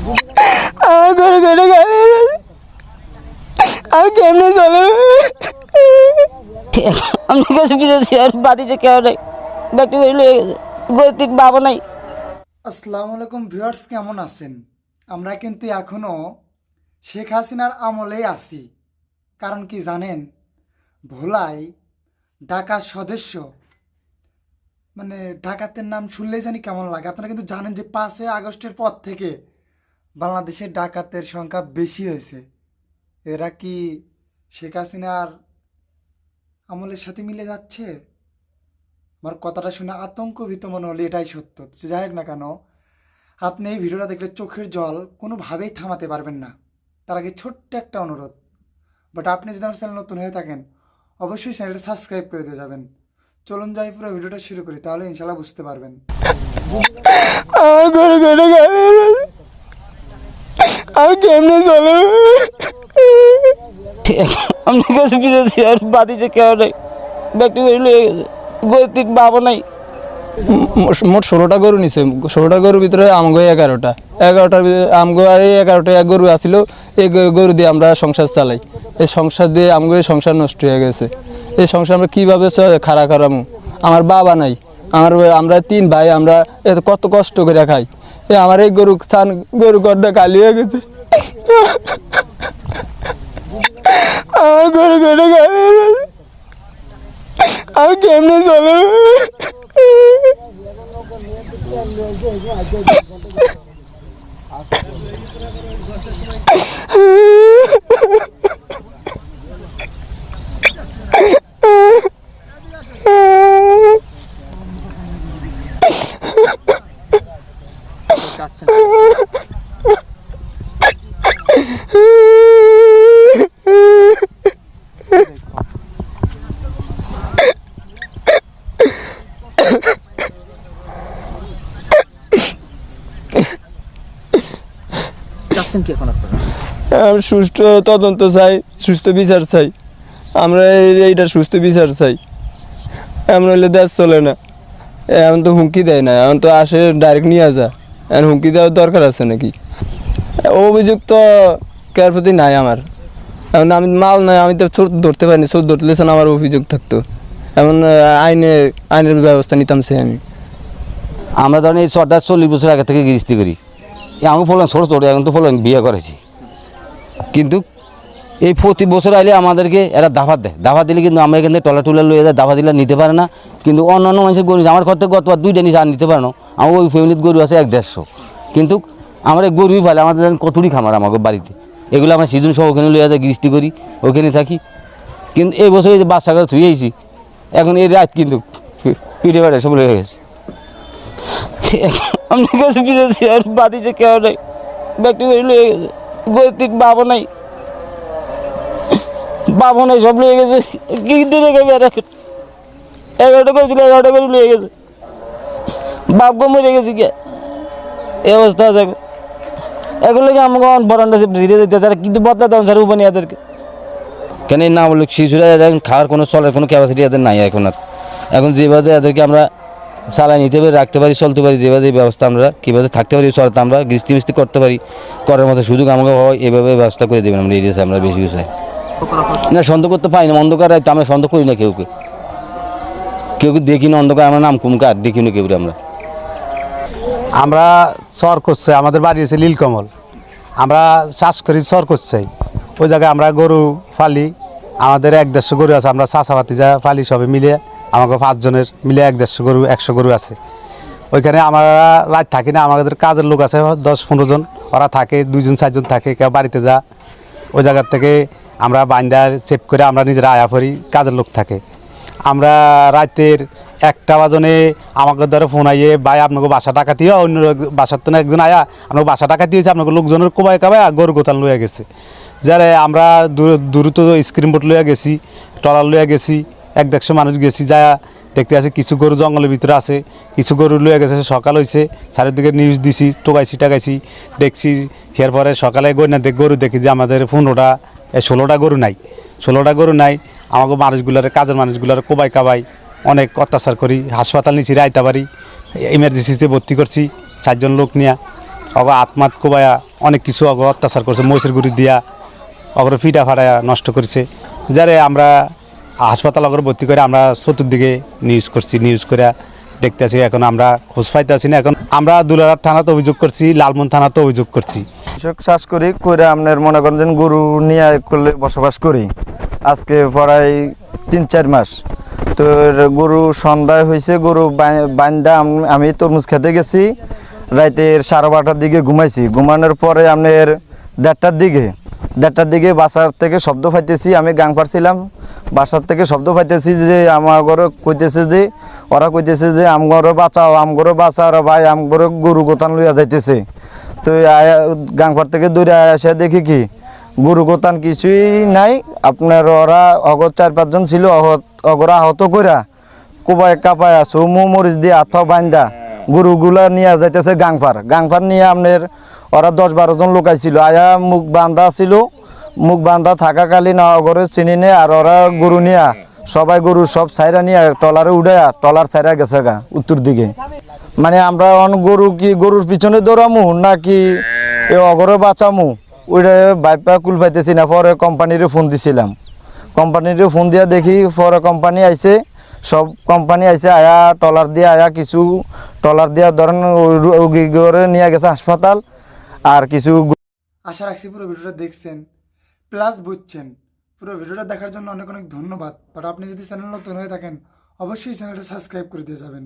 আমার আমি কেমনে চলো আমি কাছে আর কেউ নেই। ব্যক্তি করে গেছে। গতির বাবা নাই। আসসালামু আলাইকুম ভিউয়ার্স, কেমন আছেন? আমরা কিন্তু এখনও শেখ হাসিনার আমলেই আছি। কারণ কি জানেন? ভোলাই ঢাকার সদস্য মানে ডাকাতের নাম শুনলেই জানি কেমন লাগে। আপনারা কিন্তু জানেন যে পাঁচই আগস্টের পর থেকে বাংলাদেশে ডাকাতের সংখ্যা বেশি হয়েছে। এরা কি শেখ হাসিনার আমলের সাথে মিলে যাচ্ছে? আমার কথাটা শুনে আতঙ্কভীত মনে হলো, এটাই সত্য। যাই হোক না কেন, আপনি এই ভিডিওটা দেখলে চোখের জল কোনোভাবেই থামাতে পারবেন না। তার আগে ছোট্ট একটা অনুরোধ। বাট আপনি যদি আমার চ্যানেল নতুন হয়ে থাকেন, অবশ্যই চ্যানেলটা সাবস্ক্রাইব করে দিয়ে যাবেন। চলুন যাই পুরো ভিডিওটা শুরু করি, তাহলে ইনশাল্লাহ বুঝতে পারবেন। আমার আমি কেমনে চলো? আমি কাছে ফিরেছি আর বাদিতে কেউ নেই। ব্যক্তি করে লয়ে গেছে। গতির বাবা নাই। মোট- ষোলোটা গরু নিছে। ষোলোটা গরুর ভিতরে আমগো এগারোটা। এগারোটার ভিতরে আমগো আর এই এগারোটা এক গরু আসিল এই গরু দিয়ে আমরা সংসার চালাই। এই সংসার দিয়ে আমগো এই সংসার নষ্ট হয়ে গেছে। এই সংসার আমরা কীভাবে চ- খাড়া খারামু আমার বাবা নাই। আমার আমরা তিন ভাই আমরা এত কত কষ্ট করে খাই। এ আমার এই গরু চান গরু গড্ডা কালি হয়ে গেছে। আমার ঘরে ঘরে গাড়ি আমি কেমনে চলো আমরা সুস্থ তদন্ত চাই সুস্থ বিচার চাই। আমরা এই- এইটার সুস্থ বিচার চাই। এমন হলে দেশ চলে না। এমন তো হুমকি দেয় না এমন তো আসে ডাইরেক্ট নিয়ে যা। এখন হুমকি দেওয়ার দরকার আছে নাকি? অভিযোগ তো কার প্রতি নাই আমার। এখন আমি মাল নাই আমি তো চোর ধরতে পারিনি চোর ধরতে না আমার অভিযোগ থাকতো। এমন আইনে আইনের ব্যবস্থা নিতাম সে আমি। আমরা ধরেন এই ছটা চল্লিশ বছর আগে থেকে গৃহস্থী করি। আমি ফলন ছোটো ছোটো এখন তো ফলন বিয়ে করেছি। কিন্তু এই প্রতি বছর আইলে আমাদেরকে এরা দাফা দেয়। দাফা দিলে কিন্তু আমরা এখান থেকে টলা টুলা লয়ে যায় দাফা দিলে নিতে পারে না। কিন্তু অন্য অন্য মানুষের গরু, আমার ঘর থেকে গতবার দুইটা নিচে আর নিতে পারে না। আমার ওই ফ্যামিলির গরু আছে এক দেড়শো। কিন্তু আমরা এই গরুই ফেলে আমাদের কটুরি খামার আমাকে বাড়িতে। এগুলো আমরা সিজন সব ওখানে লয়ে যায় গৃষ্টি করি, ওখানে থাকি। কিন্তু এই বছর এই যে বাচ্চা করে ছুঁয়েছি এখন এই রাত কিন্তু পিঠে পাড়ে সব লয়ে গেছে। আমি কাছে ফিরেছি, আর বাদিতে কেউ নেই। ব্যক্তি করে লয়ে গেছে। গতির বাবা নাই। বাবা নাই, সব লয়ে গেছে। কি দিনে এগারোটা করেছিল এগারোটা করে লয়ে গেছে। বাপ গো মরে গেছে কে এই অবস্থা আছে। এখন লোক আমাকে সে ধীরে যেতে চায় কিন্তু বদলা দেন স্যার উপনি এদেরকে কেন না বলে শিশুরা এখন খাওয়ার কোনো চলার কোনো ক্যাপাসিটি এদের নাই এখন আর। এখন যেভাবে এদেরকে আমরা চালাই নিতে পারি, রাখতে পারি, চলতে পারি, যেভাবে ব্যবস্থা আমরা, কীভাবে থাকতে পারি চলতে আমরা গৃষ্টি মিষ্টি করতে পারি, করার মতো সুযোগ আমাকে হয়, এভাবে ব্যবস্থা করে দেবেন আমরা এরিয়াতে আমরা বেশি কিছু। না, সন্দেহ করতে পারি না, অন্ধকার রাইতে আমরা সন্দেহ করি না কেউ কেউ কেউ দেখি না অন্ধকার, আমরা নাম কুমকার দেখি না কেউ আমরা। আমরা চর করছে, আমাদের বাড়ি হচ্ছে লীলকমল আমরা চাষ করি চর করছে। ওই জায়গায় আমরা গরু ফালি, আমাদের এক দেড়শো গরু আছে, আমরা চাষাবাতি যা ফালি সবে মিলে আমাকে পাঁচজনের মিলে এক দেড়শো গরু, একশো গরু আছে। ওইখানে আমরা রাত থাকি না, আমাদের কাজের লোক আছে দশ পনেরো জন। ওরা থাকে, দুইজন, চারজন থাকে, কেউ বাড়িতে যা। ওই জায়গার থেকে আমরা বাইন্দার চেপ করে আমরা নিজেরা আয়া পড়ি, কাজের লোক থাকে। আমরা রাতের একটা বাজনে আমাকে ধরো ফোন আইয়ে, ভাই, আপনাকে বাসা টাকা দিয়ে অন্য বাসার তো না একজন আয়া, আপনাকে বাসা টাকা দিয়েছে, আপনাকে লোকজনের কোবাই কাবাই গরু গোতাল লইয়া গেছে। যারা আমরা দূর- দ্রুত স্ক্রিন বোর্ড লইয়া গেছি, ট্রলার লইয়া গেছি এক দেড়শো মানুষ গেছি যা দেখতে আছে কিছু গরু জঙ্গলের ভিতরে আছে, কিছু গরু লইয়া গেছে সকাল হয়েছে চারিদিকে নিউজ দিছি টোকাইছি টাকাইছি দেখছি এরপরে সকালে গইনা দেখ গরু দেখি যে আমাদের পনেরোটা ষোলোটা গরু নাই, ষোলোটা গরু নাই, আমাকে মানুষগুলার, কাজের মানুষগুলার কোবাই কাবাই অনেক অত্যাচার করি, হাসপাতাল নিয়েছি রায়তাবাড়ি এমার্জেন্সিতে ভর্তি করছি, চারজন লোক নিয়ে, অগ আত্মাত কোবায়া অনেক কিছু অগ অত্যাচার করছে, মহিষের গুড়ি দিয়া অগর ফিটা ফাড়ায়া নষ্ট করেছে, যারে আমরা হাসপাতাল অগর ভর্তি করে আমরা চতুর্দিকে নিউজ করছি নিউজ করে দেখতে আছি, এখন আমরা খোঁজ পাইতে আছি না। এখন আমরা দুলারার থানাতে অভিযোগ করছি লালমন থানাতে অভিযোগ করছি। কৃষক চাষ করি করে আপনার মনে করেন যে গরু নিয়ে করলে বসবাস করি। আজকে প্রায় তিন চার মাস। তো গরু সন্ধ্যায় হয়েছে গরু বাইন্দা আমি তরমুজ খেতে গেছি। রাতের সাড়ে বারোটার দিকে ঘুমাইছি। ঘুমানোর পরে আপনার দেড়টার দিকে দেড়টার দিকে বাসার থেকে শব্দ পাইতেছি, আমি গাং পারছিলাম। বাসার থেকে শব্দ পাইতেছি যে, আমার ঘরে কইতেছে যে, ওরা কইতেছে যে আমগরও বাঁচাও আমগরও বাঁচাও ভাই আমগরও গরু গোতান লইয়া যাইতেছে। তো গাংপার থেকে দূরে আসে দেখি কি, গরু গোতান কিছুই নাই। আপনার ওরা অগর চার পাঁচজন ছিল অগরা আহত কইরা কোবায় কাপায় চৌমু মরিচ দিয়ে আত্মা বান্দা গরুগুলা নিয়ে যাইতেছে গাংপার গাংপার নিয়ে আপনার ওরা দশ বারো জন লোক আইছিল। আয়া মুখ বান্ধা ছিল, মুখ বান্ধা থাকাকালীন অগরে চিনি নে আর ওরা গরু নিয়া, সবাই গরু সব সাইরা নিয়ে টলারে উড়াইয়া টলার সাইরা গেছে গা উত্তর দিকে। মানে আমরা অন গরু কি গরুর পিছনে দৌড়ামু নাকি এ অগরে বাঁচামু? ওইটা বাইপা কুল পাইতেছি না, পরে কোম্পানিরে ফোন দিছিলাম। কোম্পানিরে ফোন দিয়া দেখি পরে কোম্পানি আইছে, সব কোম্পানি আইছে, আয়া টলার দিয়ে আয়া কিছু টলার দিয়া ধরেন রুগী করে নিয়ে গেছে হাসপাতাল। আর কিছু আশা রাখছি পুরো ভিডিওটা দেখছেন। প্লাস বুঝছেন। পুরো ভিডিওটা দেখার জন্য অনেক অনেক ধন্যবাদ। বাট আপনি যদি চ্যানেল নতুন হয়ে থাকেন, অবশ্যই চ্যানেলটা সাবস্ক্রাইব করে দিয়ে যাবেন।